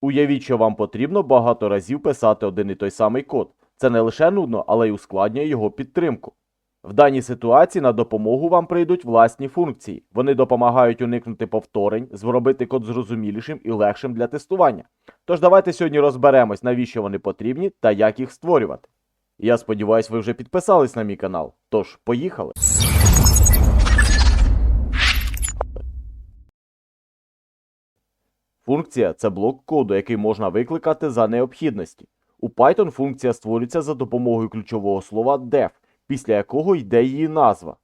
Уявіть, що вам потрібно багато разів писати один і той самий код. Це не лише нудно, але й ускладнює його підтримку. В даній ситуації на допомогу вам прийдуть власні функції. Вони допомагають уникнути повторень, зробити код зрозумілішим і легшим для тестування. Тож давайте сьогодні розберемось, навіщо вони потрібні та як їх створювати. Я сподіваюся, ви вже підписались на мій канал. Тож, поїхали! Функція це блок коду, який можна викликати за необхідності. У Python функція створюється за допомогою ключового слова def, після якого йде її назва,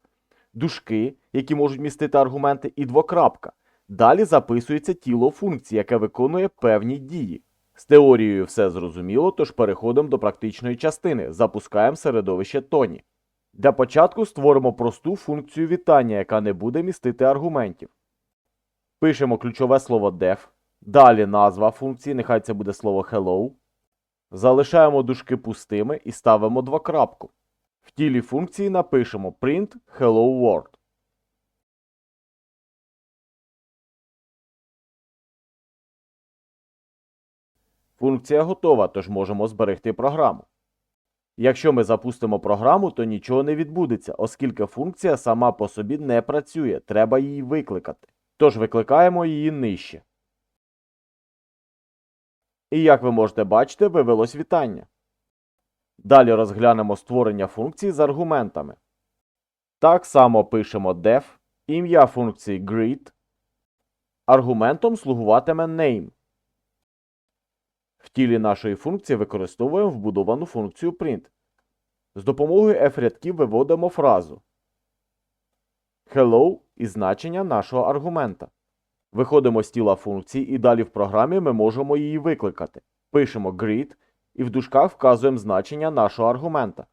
дужки, які можуть містити аргументи, і двокрапка. Далі записується тіло функції, яке виконує певні дії. З теорією все зрозуміло, тож переходимо до практичної частини. Запускаємо середовище Тоні. Для початку створимо просту функцію вітання, яка не буде містити аргументів. Пишемо ключове слово def, далі назва функції, нехай це буде слово hello. Залишаємо дужки пустими і ставимо двокрапку. В тілі функції напишемо print hello world. Функція готова, тож можемо зберегти програму. Якщо ми запустимо програму, то нічого не відбудеться, оскільки функція сама по собі не працює, треба її викликати. Тож викликаємо її нижче. І як ви можете бачити, вивелось вітання. Далі розглянемо створення функції з аргументами. Так само пишемо def, ім'я функції greet, аргументом слугуватиме name. В тілі нашої функції використовуємо вбудовану функцію print. З допомогою f-рядків виводимо фразу hello і значення нашого аргумента. Виходимо з тіла функції і далі в програмі ми можемо її викликати. Пишемо greet і в дужках вказуємо значення нашого аргумента.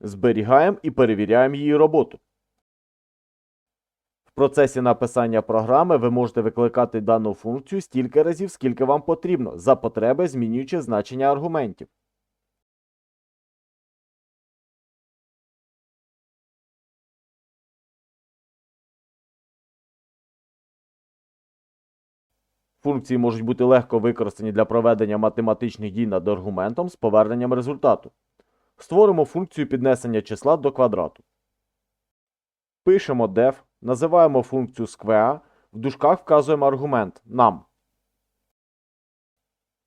Зберігаємо і перевіряємо її роботу. В процесі написання програми ви можете викликати дану функцію стільки разів, скільки вам потрібно, за потреби змінюючи значення аргументів. Функції можуть бути легко використані для проведення математичних дій над аргументом з поверненням результату. Створимо функцію піднесення числа до квадрату. Пишемо def, називаємо функцію square, в дужках вказуємо аргумент нам.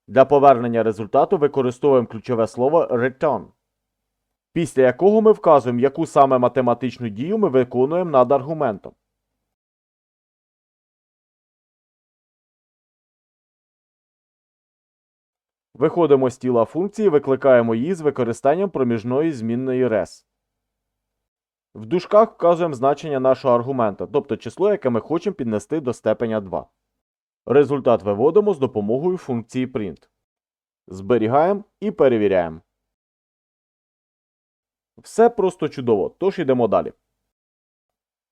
Для повернення результату використовуємо ключове слово return, після якого ми вказуємо, яку саме математичну дію ми виконуємо над аргументом. Виходимо з тіла функції, викликаємо її з використанням проміжної змінної res. В дужках вказуємо значення нашого аргумента, тобто число, яке ми хочемо піднести до степеня 2. Результат виводимо з допомогою функції print. Зберігаємо і перевіряємо. Все просто чудово, тож йдемо далі.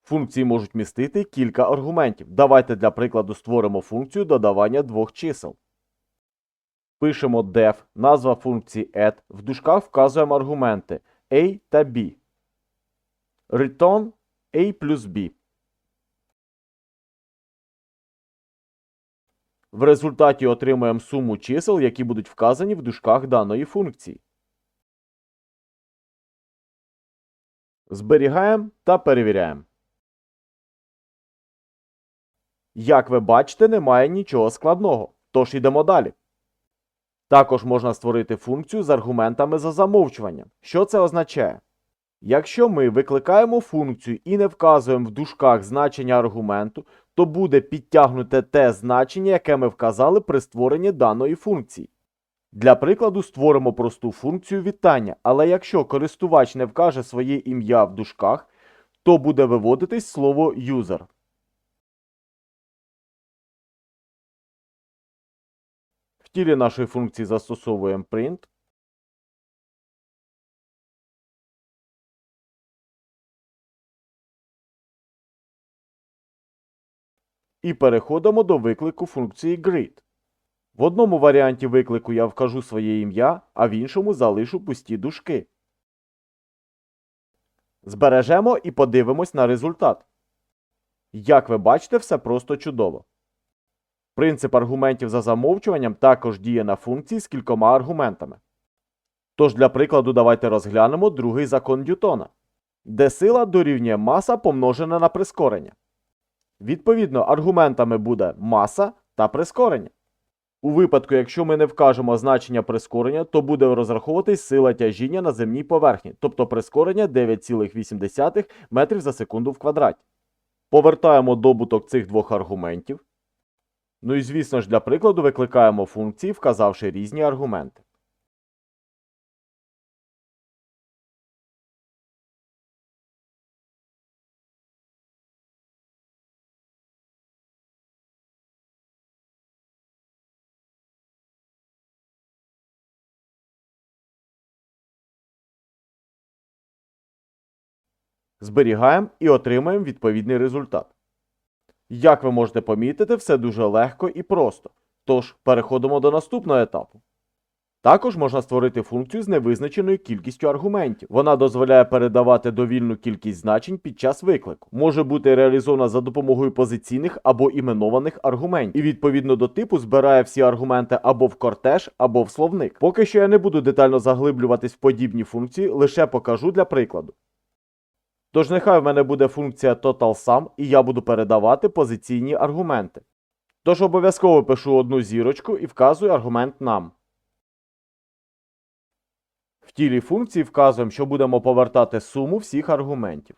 Функції можуть містити кілька аргументів. Давайте для прикладу створимо функцію додавання двох чисел. Пишемо def, назва функції add, в дужках вказуємо аргументи a та b. Return a плюс b. В результаті отримуємо суму чисел, які будуть вказані в дужках даної функції. Зберігаємо та перевіряємо. Як ви бачите, немає нічого складного. Тож йдемо далі. Також можна створити функцію з аргументами за замовчуванням. Що це означає? Якщо ми викликаємо функцію і не вказуємо в дужках значення аргументу, то буде підтягнуте те значення, яке ми вказали при створенні даної функції. Для прикладу створимо просту функцію вітання, але якщо користувач не вкаже своє ім'я в дужках, то буде виводитись слово user. Тілі нашої функції застосовуємо print. І переходимо до виклику функції greet. В одному варіанті виклику я вкажу своє ім'я, а в іншому залишу пусті дужки. Збережемо і подивимось на результат. Як ви бачите, все просто чудово. Принцип аргументів за замовчуванням також діє на функції з кількома аргументами. Тож для прикладу давайте розглянемо другий закон Ньютона, де сила дорівнює маса помножена на прискорення. Відповідно, аргументами буде маса та прискорення. У випадку, якщо ми не вкажемо значення прискорення, то буде розраховуватись сила тяжіння на земній поверхні, тобто прискорення 9,8 метрів за секунду в квадраті. Повертаємо добуток цих двох аргументів. Ну і звісно ж для прикладу викликаємо функції, вказавши різні аргументи. Зберігаємо і отримаємо відповідний результат. Як ви можете помітити, все дуже легко і просто. Тож переходимо до наступного етапу. Також можна створити функцію з невизначеною кількістю аргументів. Вона дозволяє передавати довільну кількість значень під час виклику. Може бути реалізована за допомогою позиційних або іменованих аргументів, і відповідно до типу збирає всі аргументи або в кортеж, або в словник. Поки що я не буду детально заглиблюватись в подібні функції, лише покажу для прикладу. Тож нехай в мене буде функція TotalSum, і я буду передавати позиційні аргументи. Тож обов'язково пишу одну зірочку і вказую аргумент нам. В тілі функції вказуємо, що будемо повертати суму всіх аргументів.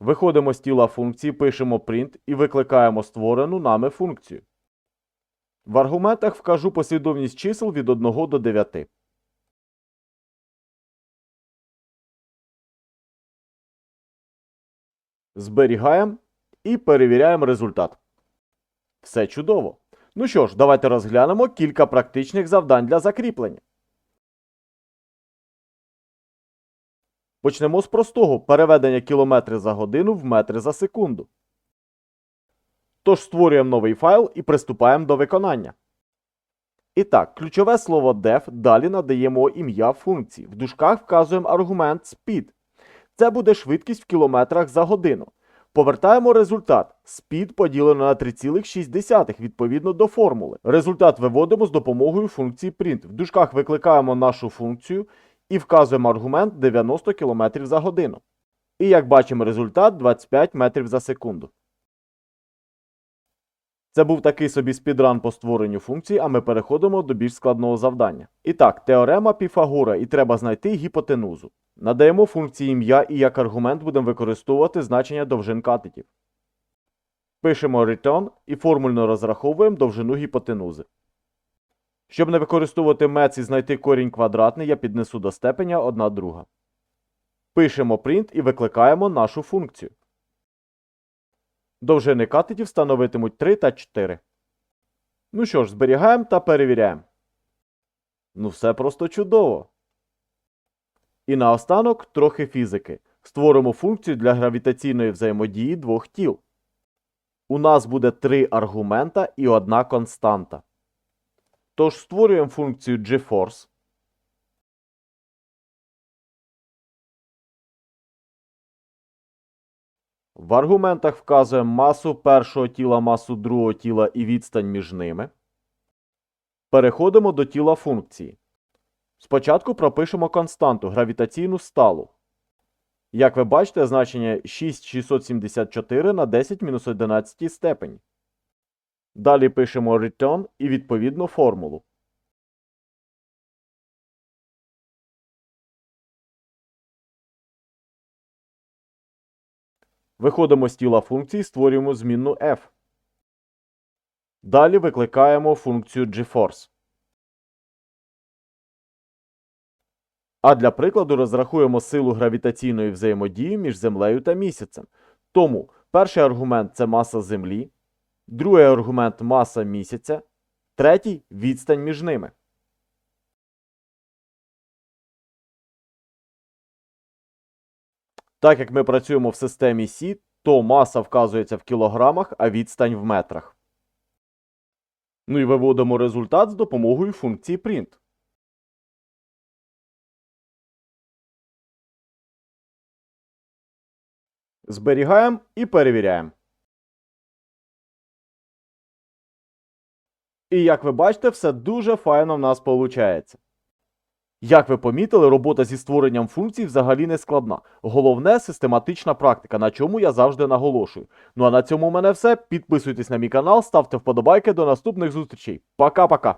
Виходимо з тіла функції, пишемо print і викликаємо створену нами функцію. В аргументах вкажу послідовність чисел від 1 до 9. Зберігаємо і перевіряємо результат. Все чудово. Ну що ж, давайте розглянемо кілька практичних завдань для закріплення. Почнемо з простого переведення кілометри за годину в метри за секунду. Тож створюємо новий файл і приступаємо до виконання. І так, ключове слово def далі надаємо ім'я функції. В дужках вказуємо аргумент speed. Це буде швидкість в кілометрах за годину. Повертаємо результат. Спід поділено на 3,6 відповідно до формули. Результат виводимо з допомогою функції print. В дужках викликаємо нашу функцію і вказуємо аргумент 90 км за годину. І як бачимо, результат 25 метрів за секунду. Це був такий собі спідран по створенню функції, а ми переходимо до більш складного завдання. І так, теорема Піфагора, і треба знайти гіпотенузу. Надаємо функції ім'я і як аргумент будемо використовувати значення довжин катетів. Пишемо return і формульно розраховуємо довжину гіпотенузи. Щоб не використовувати мец і знайти корінь квадратний, я піднесу до степеня 1 друга. Пишемо print і викликаємо нашу функцію. Довжини катетів становитимуть 3 та 4. Ну що ж, зберігаємо та перевіряємо. Ну, все просто чудово. І наостанок трохи фізики. Створимо функцію для гравітаційної взаємодії двох тіл. У нас буде три аргумента і одна константа. Тож створюємо функцію GeForce. В аргументах вказуємо масу першого тіла, масу другого тіла і відстань між ними. Переходимо до тіла функції. Спочатку пропишемо константу гравітаційну сталу. Як ви бачите, значення 6674 на 10 мінус 11 степені. Далі пишемо return і відповідну формулу. Виходимо з тіла функції, створюємо змінну f. Далі викликаємо функцію GeForce. А для прикладу розрахуємо силу гравітаційної взаємодії між Землею та місяцем. Тому перший аргумент це маса Землі, другий аргумент маса місяця, третій відстань між ними. Так як ми працюємо в системі Сі, то маса вказується в кілограмах, а відстань в метрах. Ну і виводимо результат з допомогою функції print. Зберігаємо і перевіряємо. І як ви бачите, все дуже файно в нас виходить. Як ви помітили, робота зі створенням функцій взагалі не складна. Головне систематична практика, на чому я завжди наголошую. Ну а на цьому в мене все. Підписуйтесь на мій канал, ставте вподобайки. До наступних зустрічей. Пока-пока.